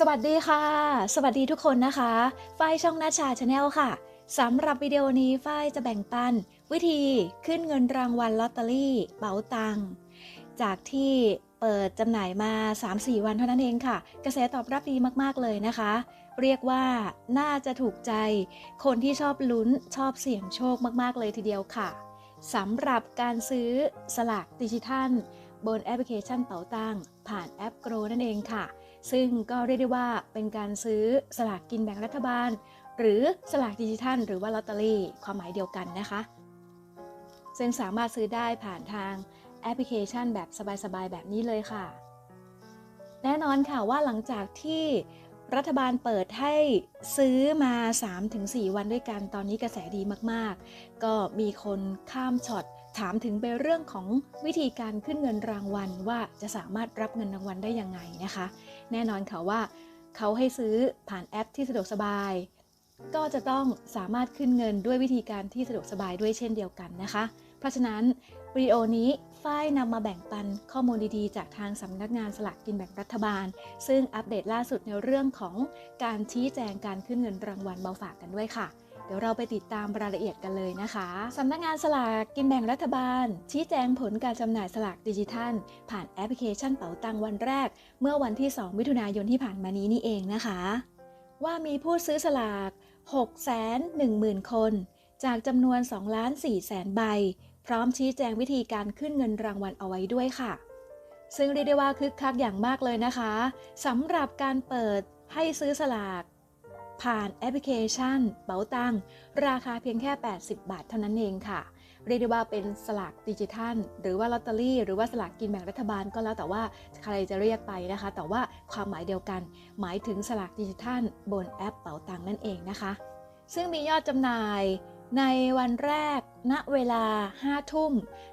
สวัสดีค่ะ สวัสดีทุกคนนะคะ ฝ้ายช่องนาชาชาแนลค่ะ สำหรับวิดีโอนี้ฝ้ายจะแบ่งปัน วิธีขึ้นเงินรางวัลลอตเตอรี่เป๋าตัง จากที่เปิดจำหน่ายมา 3-4 วันเท่านั้นเองค่ะ กระแสตอบรับดีมากๆเลยนะคะ เรียกว่าน่าจะถูกใจ คนที่ชอบลุ้นชอบเสี่ยงโชคมากๆเลยทีเดียวค่ะสำหรับการซื้อสลากดิจิทัล บนแอปพลิเคชันเป๋าตังผ่านแอปโกรนั่นเองค่ะ ซึ่งก็เรียกได้ว่าเป็นการซื้อสลากกินแบ่งรัฐบาล หรือสลากดิจิทัล หรือว่าลอตเตอรี่ความหมายเดียวกันนะคะ ซึ่งสามารถซื้อได้ผ่านทางแอปพลิเคชันแบบสบายๆ แบบนี้เลยค่ะ แน่นอนค่ะว่าหลังจากที่รัฐบาลเปิดให้ซื้อมา 3-4 วันด้วยกัน ตอนนี้กระแสดีมากๆ ก็มีคนข้ามช็อต ถามถึงไปเรื่องของวิธีการขึ้นเงินรางวัลว่าจะสามารถรับเงินรางวัลได้ยังไงนะคะ แน่นอนค่ะว่าเขาให้ซื้อผ่านแอปที่สะดวกสบาย ก็จะต้องสามารถขึ้นเงินด้วยวิธีการที่สะดวกสบายด้วยเช่นเดียวกันนะคะ เพราะฉะนั้นวิดีโอนี้ฝ้ายนำมาแบ่งปันข้อมูลดีๆ จากทางสำนักงานสลากกินแบ่งรัฐบาล ซึ่งอัปเดตล่าสุดในเรื่องของการชี้แจงการขึ้นเงินรางวัลมาฝากกันด้วยค่ะ เดี๋ยวเราไปติดตามรายละเอียดกันเลยนะคะสำนักงานสลากกินแบ่งรัฐบาล ชี้แจงผลการจำหน่ายสลากดิจิทัล ผ่านแอปพลิเคชันเป๋าตังวันแรก เมื่อวันที่ 2 มิถุนายนที่ผ่านมานี้นี่เองนะคะ ว่ามีผู้ซื้อสลาก 610,000 คน จากจำนวน 2 ล้าน4แสนใบ พร้อมชี้แจงวิธีการขึ้นเงินรางวัลเอาไว้ด้วยค่ะ ซึ่งเรียกได้ว่าคึกคักอย่างมากเลยนะคะสำหรับการเปิดให้ซื้อสลาก ผ่านแอปพลิเคชัน เป๋าตังราคาเพียงแค่ 80 บาทเท่านั้นเองค่ะ เรียกได้ว่าเป็นสลากดิจิทัล หรือว่าลอตเตอรี่ หรือว่าสลากกินแบ่งรัฐบาลก็แล้วแต่ว่าใครจะเรียกไปนะคะ แต่ว่าความหมายเดียวกัน หมายถึงสลากดิจิทัล บนแอปเป๋าตังนั่นเองนะคะ ซึ่งมียอดจำหน่ายในวันแรก ณ เวลา 5 ทุ่ม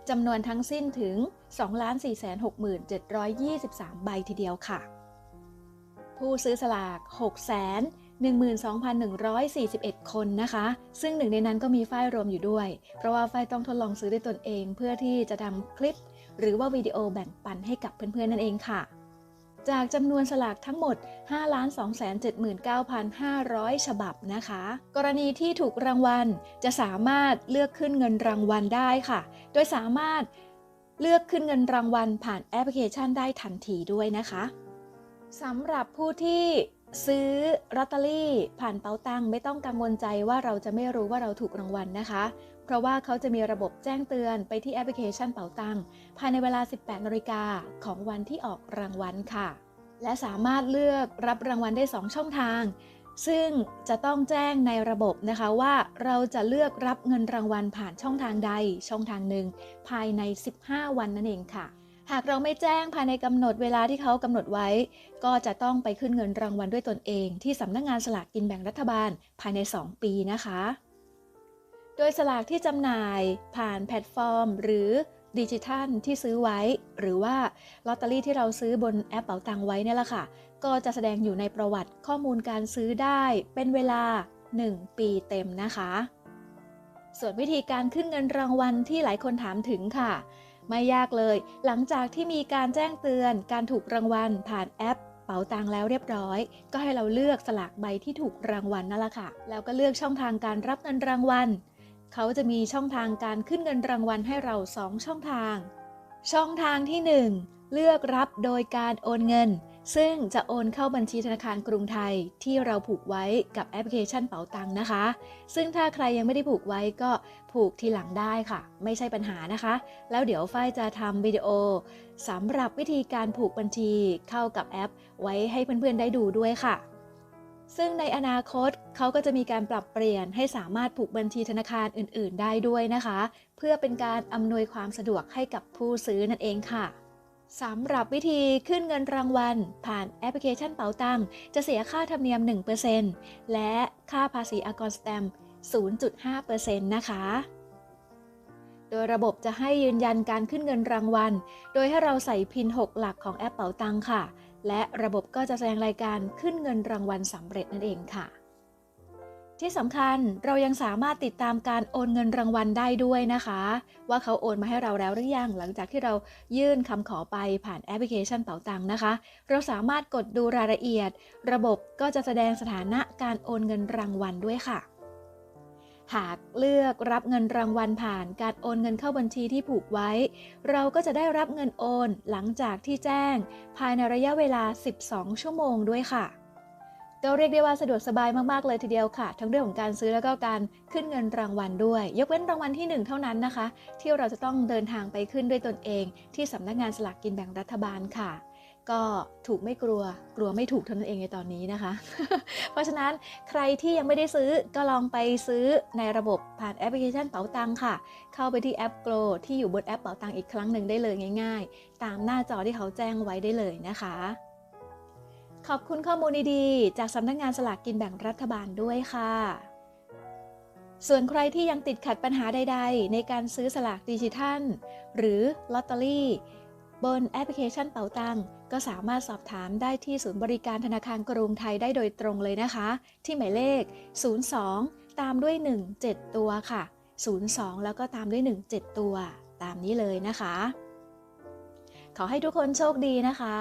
จำนวนทั้งสิ้นถึง 2,467,723 ใบทีเดียวค่ะ ผู้ซื้อสลาก 6 12,141 คนนะคะ ซึ่งหนึ่งในนั้นก็มีฝ้ายรวมอยู่ด้วย เพราะว่าฝ้ายต้องทดลองซื้อด้วยตนเอง เพื่อที่จะทำคลิป หรือว่าวิดีโอแบ่งปันให้กับเพื่อนๆนั่นเองค่ะ จากจำนวนสลากทั้งหมด 5,279,500 ฉบับนะคะ กรณีที่ถูกรางวัลจะสามารถเลือกขึ้นเงินรางวัลได้ค่ะ โดยสามารถเลือกขึ้นเงินรางวัลผ่านแอปพลิเคชันได้ทันทีด้วยนะคะสำหรับผู้ที่ ซื้อลอตเตอรี่ผ่านเป๋าตังไม่ต้องกังวลใจว่าเราจะไม่รู้ว่าเราถูกรางวัลนะคะ เพราะว่าเขาจะมีระบบแจ้งเตือนไปที่แอปพลิเคชันเป๋าตังภายในเวลา 18นาฬิกาของวันที่ออกรางวัลค่ะ และสามารถเลือกรับรางวัลได้ 2 ช่องทาง ซึ่งจะต้องแจ้งในระบบนะคะว่าเราจะเลือกรับเงินรางวัลผ่านช่องทางใดช่องทางหนึ่งภายใน 15 วันนั่นเองค่ะ หากเราไม่แจ้งภายในกำหนดเวลาที่เขากำหนดไว้ ก็จะต้องไปขึ้นเงินรางวัลด้วยตนเอง ที่สำนักงงานสลากกินแบ่งรัฐบาลภายใน 2 ปีนะคะ โดยสลากที่จำหน่ายผ่านแพลตฟอร์ม หรือดิจิทัลที่ซื้อไว้ หรือว่าลอตเตอรี่ที่เราซื้อบนแอปเป๋าตังไว้เนี่ยแหละค่ะ ก็จะแสดงอยู่ในประวัติข้อมูลการซื้อได้เป็นเวลา 1 ปีเต็มนะคะ ส่วนวิธีการขึ้นเงินรางวัลที่หลายคนถามถึงค่ะ ไม่ยากเลย หลังจากที่มีการแจ้งเตือนการถูกรางวัลผ่านแอปเป๋าตังแล้วเรียบร้อย ก็ให้เราเลือกสลากใบที่ถูกรางวัลนั่นแหละค่ะ แล้วก็เลือกช่องทางการรับเงินรางวัล เขาจะมีช่องทางการขึ้นเงินรางวัลให้เรา 2 ช่องทาง ช่องทางที่ 1 เลือกรับโดยการโอนเงิน ซึ่งจะโอนเข้าบัญชีธนาคารกรุงไทยที่เราผูกไว้กับแอปพลิเคชันเป๋าตังนะคะ ซึ่งถ้าใครยังไม่ได้ผูกไว้ก็ผูกทีหลังได้ค่ะ ไม่ใช่ปัญหานะคะ แล้วเดี๋ยวฝ้ายจะทำวิดีโอสำหรับวิธีการผูกบัญชีเข้ากับแอป ไว้ให้เพื่อนๆได้ดูด้วยค่ะ ซึ่งในอนาคตเขาก็จะมีการปรับเปลี่ยนให้สามารถผูกบัญชีธนาคารอื่น ๆ ได้ด้วยนะคะ เพื่อเป็นการอำนวยความสะดวกให้กับผู้ซื้อนั่นเองค่ะ สำหรับวิธีขึ้นเงินรางวัล ผ่านแอปพลิเคชันเป๋าตังจะเสียค่าธรรมเนียม 1%และค่าภาษีอากรสแตมป์0.5%นะคะ โดยระบบจะให้ยืนยันการขึ้นเงินรางวัล โดยให้เราใส่พิน 6 หลักของแอปเป๋าตังค่ะ และระบบก็จะแสดงรายการขึ้นเงินรางวัลสำเร็จนั่นเองค่ะ ที่สำคัญเรายังสามารถติดตามการโอนเงินรางวัลได้ด้วยนะคะ ว่าเขาโอนมาให้เราแล้วหรือยังหลังจากที่เรายื่นคำขอไปผ่านแอปพลิเคชันเป๋าตังค์นะคะ เราสามารถกดดูรายละเอียด ระบบก็จะแสดงสถานะการโอนเงินรางวัลด้วยค่ะ หากเลือกรับเงินรางวัลผ่านการโอนเงินเข้าบัญชีที่ผูกไว้ เราก็จะได้รับเงินโอนหลังจากที่แจ้ง ภายในระยะเวลา 12 ชั่วโมงด้วยค่ะ ก็เรียกได้ว่าสะดวกสบายมากๆเลยทีเดียวค่ะ ทั้งเรื่องของการซื้อแล้วก็การขึ้นเงินรางวัลด้วย ยกเว้นรางวัลที่ 1 เท่านั้นนะคะ ที่เราจะต้องเดินทางไปขึ้นด้วยตนเอง ที่สำนักงานสลากกินแบ่งรัฐบาลค่ะก็ถูกไม่กลัวกลัวไม่ถูกเท่านั้นเองในตอนนี้นะคะ เพราะฉะนั้นใครที่ยังไม่ได้ซื้อก็ลองไปซื้อในระบบผ่านแอปพลิเคชันเป๋าตังค่ะ เข้าไปที่แอป Glow ที่อยู่บนแอปเป๋าตังอีกครั้งหนึ่งได้เลยง่าย ๆ ตามหน้าจอที่เขาแจ้งไว้ได้เลยนะคะ ขอบคุณข้อมูลดีๆ จากสำนักงงานสลากกินแบ่งรัฐบาลด้วยค่ะ ส่วนใครที่ยังติดขัดปัญหาใด ๆ ในการซื้อสลากดิจิทัล หรือลอตเตอรี่บนแอปพลิเคชันเป๋าตังก็สามารถสอบถามได้ที่ศูนย์บริการธนาคารกรุงไทยได้โดยตรงเลยนะคะ ที่หมายเลข 02 ตามด้วย 17 ตัวค่ะ 02 แล้วก็ตามด้วย 17 ตัว ตามนี้เลยนะคะ ขอให้ทุกคนโชคดีนะคะ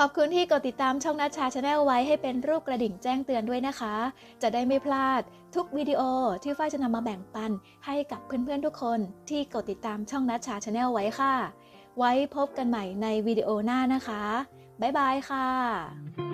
ขอบคุณที่กดติดตามช่องนัชชาชาแนลไว้ให้เป็นรูปกระดิ่งแจ้งเตือนด้วยนะคะ จะได้ไม่พลาดทุกวิดีโอที่ฝ้ายจะนำมาแบ่งปัน ให้กับเพื่อนๆทุกคนที่กดติดตามช่องนัชชาชาแนลไว้ค่ะ ไว้พบกันใหม่ในวิดีโอหน้านะคะ บ๊ายบายค่ะ